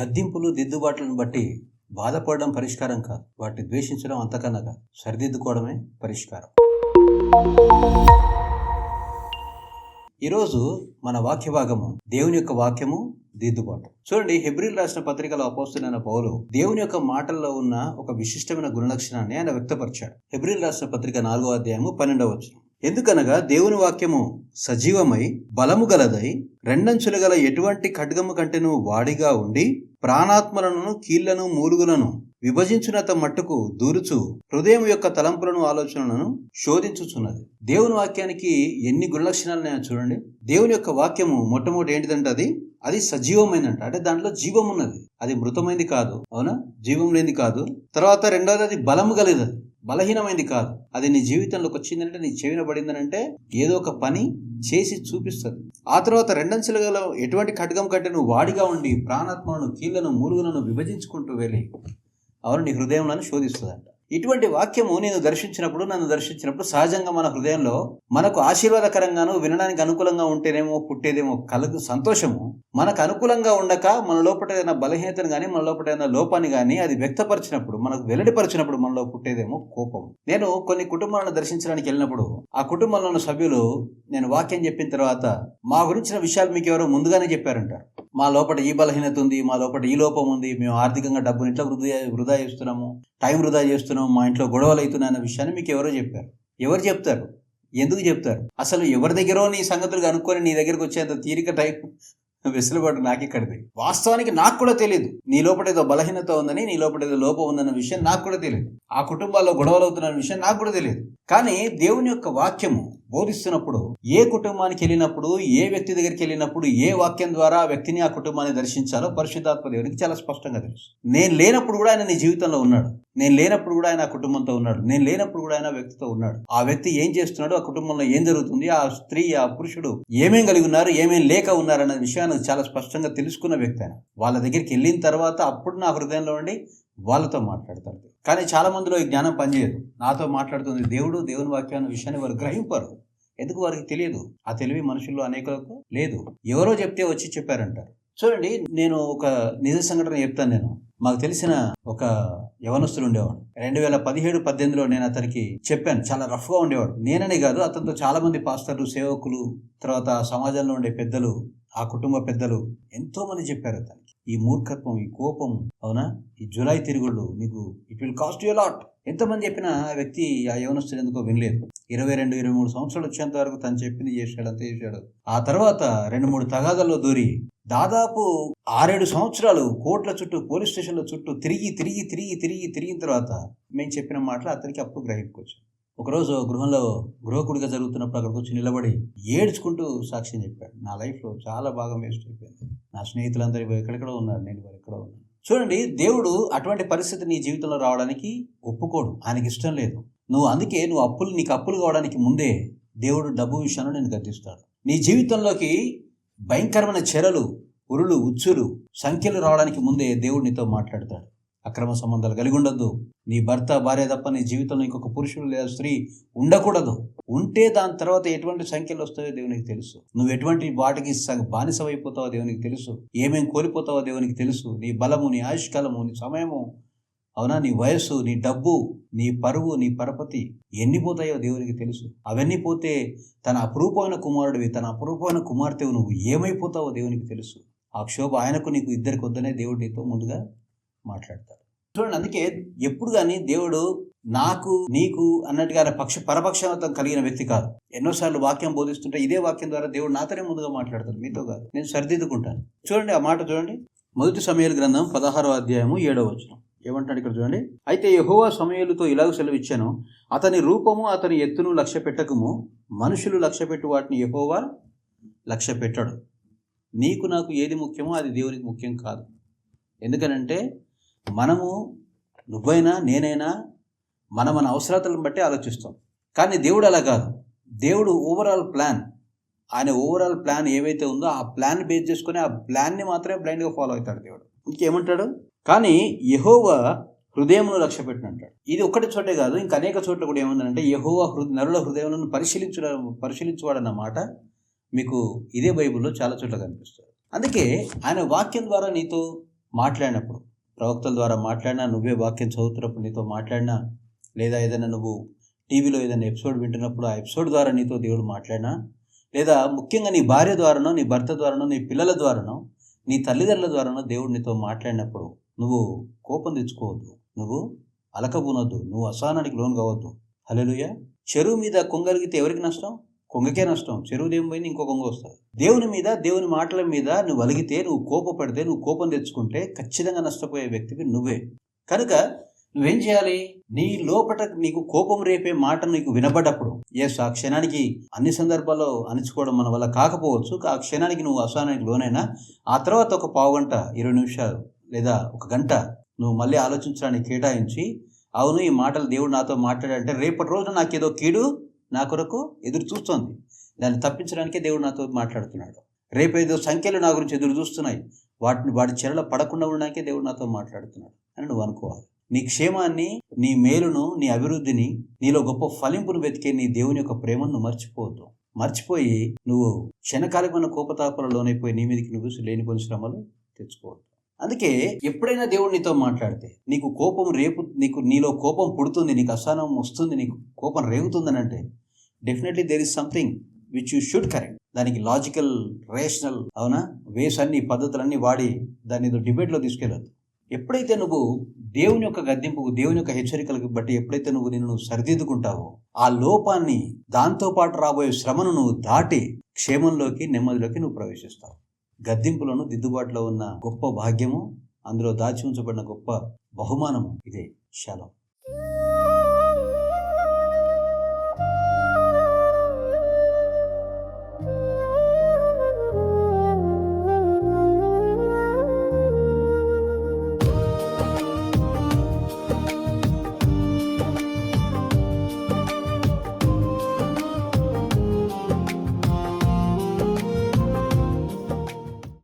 గద్దింపులు దిద్దుబాట్లను బట్టి బాధపడడం పరిష్కారం కాదు. వాటిని ద్వేషించడం అంతకనగా సరిదిద్దుకోవడమే పరిష్కారం. ఈరోజు మన వాక్య భాగము దేవుని యొక్క వాక్యము దిద్దుబాటు. చూడండి హెబ్రిల్ రాసిన పత్రికలో అపోస్తున్న పౌలు దేవుని యొక్క మాటల్లో ఉన్న ఒక విశిష్టమైన గుణలక్షణాన్ని ఆయన వ్యక్తపరిచాడు. హెబ్రిల్ రాసిన పత్రిక నాలుగో అధ్యాయము పన్నెండవ వచనం. ఎందుకనగా దేవుని వాక్యము సజీవమై బలము గలదై రెండంచులు గల ఎటువంటి ఖడ్గము కంటెను వాడిగా ఉండి ప్రాణాత్మలను కీళ్ళను మూలుగులను విభజించునంత మట్టుకు దూరుచు హృదయం యొక్క తలంపులను ఆలోచనలను శోధించుచున్నది. దేవుని వాక్యానికి ఎన్ని గుణలక్షణాలు చూడండి. దేవుని యొక్క వాక్యము మొట్టమొదటి ఏంటిదంటే అది? అది సజీవమైందంట అంటే దాంట్లో జీవం ఉన్నది అది మృతమైంది కాదు. అవునా? జీవం లేనిది కాదు. తర్వాత రెండవది అది బలము కలిగదు బలహీనమైంది కాదు. అది నీ జీవితంలోకి వచ్చిందంటే నీ చెవిన పడిందనంటే ఏదో ఒక పని చేసి చూపిస్తుంది. ఆ తర్వాత రెండంచెలు గల ఎటువంటి ఖడ్గం కంటే నువ్వు వాడిగా ఉండి ప్రాణాత్మను కీళ్ళను మూలుగులను విభజించుకుంటూ వెళ్ళి అవును నీ హృదయంలో శోధిస్తుందంట. ఇటువంటి వాక్యము నేను దర్శించినప్పుడు నన్ను దర్శించినప్పుడు సహజంగా మన హృదయంలో మనకు ఆశీర్వాదకరంగాను వినడానికి అనుకూలంగా ఉంటేనేమో పుట్టేదేమో కలుగు సంతోషము. మనకు అనుకూలంగా ఉండక మన లోపల ఏదైనా బలహీనతను కానీ మన లోపల ఏదైనా లోపాన్ని కానీ అది వ్యక్తపరిచినప్పుడు మనకు వెల్లడిపరిచినప్పుడు మనలో పుట్టేదేమో కోపం. నేను కొన్ని కుటుంబాలను దర్శించడానికి వెళ్ళినప్పుడు ఆ కుటుంబంలో ఉన్న సభ్యులు నేను వాక్యం చెప్పిన తర్వాత మా గురించిన విషయాలు మీకు ఎవరో ముందుగానే చెప్పారంటారు. మా లోపల ఈ బలహీనత ఉంది మా లోపల ఈ లోపం ఉంది మేము ఆర్థికంగా డబ్బుని ఇట్లా వృధా వృధా చేస్తున్నాము టైం వృధా చేస్తున్నాము మా ఇంట్లో గొడవలు అవుతున్నాయి అన్న విషయాన్ని మీకు ఎవరో చెప్పారు. ఎవరు చెప్తారు? ఎందుకు చెప్తారు? అసలు ఎవరి దగ్గరో నీ సంగతులు కనుక్కొని నీ దగ్గరకు వచ్చేంత తీరిక టైం వెసులుబాటు నాకు ఇక్కడిది. వాస్తవానికి నాకు కూడా తెలియదు నీ లోపల ఏదో బలహీనత ఉందని నీ లోపల ఏదో లోపం ఉందన్న విషయం నాకు కూడా తెలియదు ఆ కుటుంబాల్లో గొడవలు అవుతున్న విషయం నాకు కూడా తెలియదు కానీ దేవుని యొక్క వాక్యము బోధిస్తున్నప్పుడు ఏ కుటుంబానికి వెళ్ళినప్పుడు ఏ వ్యక్తి దగ్గరికి వెళ్ళినప్పుడు ఏ వాక్యం ద్వారా ఆ వ్యక్తిని ఆ కుటుంబాన్ని దర్శించాలో పరిశుద్ధాత్మ దేవునికి చాలా స్పష్టంగా తెలుసు. నేను లేనప్పుడు కూడా ఆయన నీ జీవితంలో ఉన్నాడు. నేను లేనప్పుడు కూడా ఆయన ఆ కుటుంబంతో ఉన్నాడు. నేను లేనప్పుడు కూడా ఆయన వ్యక్తితో ఉన్నాడు. ఆ వ్యక్తి ఏం చేస్తున్నాడు? ఆ కుటుంబంలో ఏం జరుగుతుంది? ఆ స్త్రీ ఆ పురుషుడు ఏమేం కలిగి ఉన్నారు? ఏమేం లేక ఉన్నారు? అనే విషయాన్ని చాలా స్పష్టంగా తెలుసుకున్న వ్యక్తి ఆయన. వాళ్ళ దగ్గరికి వెళ్ళిన తర్వాత అప్పుడు నా హృదయంలో ఉండి వాళ్ళతో మాట్లాడతాడు. కానీ చాలా మందిలో ఈ జ్ఞానం పనిచేయదు. నాతో మాట్లాడుతుంది దేవుడు దేవుని వాక్యాన్ని విషయాన్ని వారు గ్రహింపరు. ఎందుకు వారికి తెలియదు? ఆ తెలివి మనుషుల్లో అనేకులకు లేదు. ఎవరో చెప్తే వచ్చి చెప్పారంటారు. చూడండి నేను ఒక నిజ సంఘటన చెప్తాను నేను. మాకు తెలిసిన ఒక యవనస్తుడు ఉండేవాడు. రెండు వేల పదిహేడు పద్దెనిమిదిలో నేను అతనికి చెప్పాను. చాలా రఫ్గా ఉండేవాడు. నేననే కాదు అతనితో చాలా మంది పాస్టర్లు సేవకులు తర్వాత సమాజంలో ఉండే పెద్దలు ఆ కుటుంబ పెద్దలు ఎంతో మంది చెప్పారు అతనికి. ఈ మూర్ఖత్వం ఈ కోపం అవునా? ఈ జులై తిరుగుళ్ళు నీకు it will cost you lot ఎంతమంది చెప్పినా ఆ వ్యక్తి ఆ యవనస్తుడు ఎందుకో వినలేదు. ఇరవై రెండు ఇరవై మూడు సంవత్సరాలు వచ్చేంత వరకు తను చెప్పింది చేశాడు అంత చేశాడు. ఆ తర్వాత రెండు మూడు తగాదాల్లో దూరి దాదాపు ఆరేడు సంవత్సరాలు కోర్టుల చుట్టూ పోలీస్ స్టేషన్ల చుట్టూ తిరిగి తిరిగి తిరిగి తిరిగి తిరిగిన తర్వాత మేము చెప్పిన మాటలు అతనికి అప్పుడు గ్రహించుకోవచ్చు ఒకరోజు గృహంలో గృహకుడిగా జరుగుతున్నప్పుడు అక్కడికి వచ్చి నిలబడి ఏడ్చుకుంటూ సాక్ష్యం చెప్పాడు. నా లైఫ్లో చాలా బాగా వేస్ట్ అయిపోయింది. నా స్నేహితులందరూ ఎక్కడెక్కడో ఉన్నారు. నేను ఎక్కడో ఉన్నాను. చూడండి దేవుడు అటువంటి పరిస్థితి నీ జీవితంలో రావడానికి ఒప్పుకోడు. ఆయనకి ఇష్టం లేదు. నువ్వు అందుకే నువ్వు అప్పులు నీకు అప్పులు కావడానికి ముందే దేవుడు డబ్బు విషయంలో నేను గద్దిస్తాడు. నీ జీవితంలోకి భయంకరమైన చెరలు ఉరులు ఉచ్చులు సంఖ్యలు రావడానికి ముందే దేవుడు నీతో మాట్లాడతాడు. అక్రమ సంబంధాలు కలిగి ఉండొద్దు. నీ భర్త భార్య తప్ప నీ జీవితంలో ఇంకొక పురుషుడు లేదా స్త్రీ ఉండకూడదు. ఉంటే దాని తర్వాత ఎటువంటి సంఖ్యలు వస్తాయో దేవునికి తెలుసు. నువ్వు ఎటువంటి వాటికి బానిసమైపోతావో దేవునికి తెలుసు. ఏమేం కోల్పోతావో దేవునికి తెలుసు. నీ బలము నీ ఆయుష్కాలము నీ సమయము. అవునా? నీ వయస్సు నీ డబ్బు నీ పరువు నీ పరపతి ఎన్ని పోతాయో దేవునికి తెలుసు. అవన్నీ పోతే తన అపురూపమైన కుమారుడివి తన అపురూపమైన కుమార్తెవు నువ్వు ఏమైపోతావో దేవునికి తెలుసు. ఆ క్షోభ ఆయనకు నీకు ఇద్దరికి వద్దనే దేవుడు నీతో ముందుగా మాట్లాడతాడు చూడండి అందుకే ఎప్పుడు కానీ దేవుడు నాకు నీకు అన్నట్టుగా పక్ష పరపక్షమతం కలిగిన వ్యక్తి కాదు. ఎన్నోసార్లు వాక్యం బోధిస్తుంటే ఇదే వాక్యం ద్వారా దేవుడు నాతోనే ముందుగా మాట్లాడతాడు. మీతో కాదు. నేను సరిదిద్దుకుంటాను. చూడండి ఆ మాట చూడండి. మొదటి సమయాల గ్రంథం పదహారో అధ్యాయము ఏడవ వచనం. ఏమంటాడు ఇక్కడ చూడండి? అయితే యహోవా సమయాలతో ఇలాగ సెలవిచ్చాను. అతని రూపము అతని ఎత్తును లక్ష్య పెట్టకము. మనుషులు లక్ష్య పెట్టు వాటిని యహోవా లక్ష్య పెట్టాడు. నీకు నాకు ఏది ముఖ్యమో అది దేవునికి ముఖ్యం కాదు. ఎందుకనంటే మనము నువ్వైనా నేనైనా మన మన అవసరాలను బట్టి ఆలోచిస్తాం. కానీ దేవుడు అలా కాదు. దేవుడు ఓవరాల్ ప్లాన్ ఆయన ఓవరాల్ ప్లాన్ ఏవైతే ఉందో ఆ ప్లాన్ బేస్ చేసుకుని ఆ ప్లాన్ని మాత్రమే బ్లైండ్గా ఫాలో అవుతాడు దేవుడు. ఇంకేమంటాడు? కానీ యహోవా హృదయమును లక్ష్య పెట్టినంటాడు ఇది ఒక్కటి చోటే కాదు ఇంకా అనేక చోట్ల కూడా ఏముందంటే యహోవా హృ నరుల హృదయములను పరిశీలించు పరిశీలించువాడన్న మాట మీకు ఇదే బైబిల్లో చాలా చోట్ల కనిపిస్తుంది. అందుకే ఆయన వాక్యం ద్వారా నీతో మాట్లాడినప్పుడు ప్రవక్తల ద్వారా మాట్లాడినా నువ్వే వాక్యం చదువుతున్నప్పుడు నీతో మాట్లాడినా లేదా ఏదైనా నువ్వు టీవీలో ఏదైనా ఎపిసోడ్ వింటున్నప్పుడు ఆ ఎపిసోడ్ ద్వారా నీతో దేవుడు మాట్లాడినా లేదా ముఖ్యంగా నీ భార్య ద్వారానో నీ భర్త ద్వారానో నీ పిల్లల ద్వారానో నీ తల్లిదండ్రుల ద్వారానో దేవుడు నీతో మాట్లాడినప్పుడు నువ్వు కోపం తెచ్చుకోవద్దు. నువ్వు అలకబూనొద్దు. నువ్వు అసహనానికి లోన్ కావద్దు హలోయ చెరువు మీద కొంగలిగితే ఎవరికి నష్టం? కొంగకే నష్టం. చెరువు దేవుని పోయింది ఇంకో కొంగ వస్తుంది. దేవుని మీద దేవుని మాటల మీద నువ్వు అలిగితే నువ్వు కోపపడితే నువ్వు కోపం తెచ్చుకుంటే ఖచ్చితంగా నష్టపోయే వ్యక్తివి నువ్వే. కనుక నువ్వేం చేయాలి? నీ లోపట నీకు కోపం రేపే మాట నీకు వినబడ్డప్పుడు ఎస్ ఆ క్షణానికి అన్ని సందర్భాల్లో అణిచుకోవడం మన వల్ల కాకపోవచ్చు. ఆ క్షణానికి నువ్వు అసహనానికి లోనైనా ఆ తర్వాత ఒక పావు గంట ఇరవై నిమిషాలు లేదా ఒక గంట నువ్వు మళ్ళీ ఆలోచించడానికి కేటాయించి అవును ఈ మాటలు దేవుడు నాతో మాట్లాడంటే రేపటి రోజున నాకేదో కీడు నా కొరకు ఎదురు చూస్తోంది. దాన్ని తప్పించడానికే దేవుడు నాతో మాట్లాడుతున్నాడు. రేపు ఏదో సంఖ్యలు నా గురించి ఎదురు చూస్తున్నాయి. వాటిని వాటి చెరలో పడకుండా ఉండడానికే దేవుడు నాతో మాట్లాడుతున్నాడు అని నువ్వు అనుకోవాలి. నీ క్షేమాన్ని నీ మేలును నీ అభివృద్ధిని నీలో గొప్ప ఫలింపును వెతికే నీ దేవుని యొక్క ప్రేమను మర్చిపోవద్దు. మర్చిపోయి నువ్వు క్షణకాలికమైన కోపతాపలలోనైపోయి నీ మీదకి నువ్వు లేని శ్రమలు తెచ్చుకోవద్దు. అందుకే ఎప్పుడైనా దేవుడు నీతో మాట్లాడితే నీకు కోపం రేపు నీకు నీలో కోపం పుడుతుంది నీకు అసహనం వస్తుంది నీకు కోపం రేగుతుందని అంటే definitely there is something which you should correct దానికి లాజికల్ రేషనల్ అవునా? వేస్ అన్ని పద్ధతులన్నీ వాడి దాన్ని ఏదో డిబేట్లో తీసుకెళ్ళదు ఎప్పుడైతే నువ్వు దేవుని యొక్క గద్దెంపుకు దేవుని యొక్క హెచ్చరికలకు బట్టి ఎప్పుడైతే నువ్వు నిన్ను నువ్వు సరిదిద్దుకుంటావో ఆ లోపాన్ని దాంతో పాటు రాబోయే శ్రమను నువ్వు దాటి క్షేమంలోకి నెమ్మదిలోకి నువ్వు ప్రవేశిస్తావు. గద్దింపులను దిద్దుబాటులో ఉన్న గొప్ప భాగ్యము అందులో దాచి ఉంచబడిన గొప్ప బహుమానము ఇదే. శలం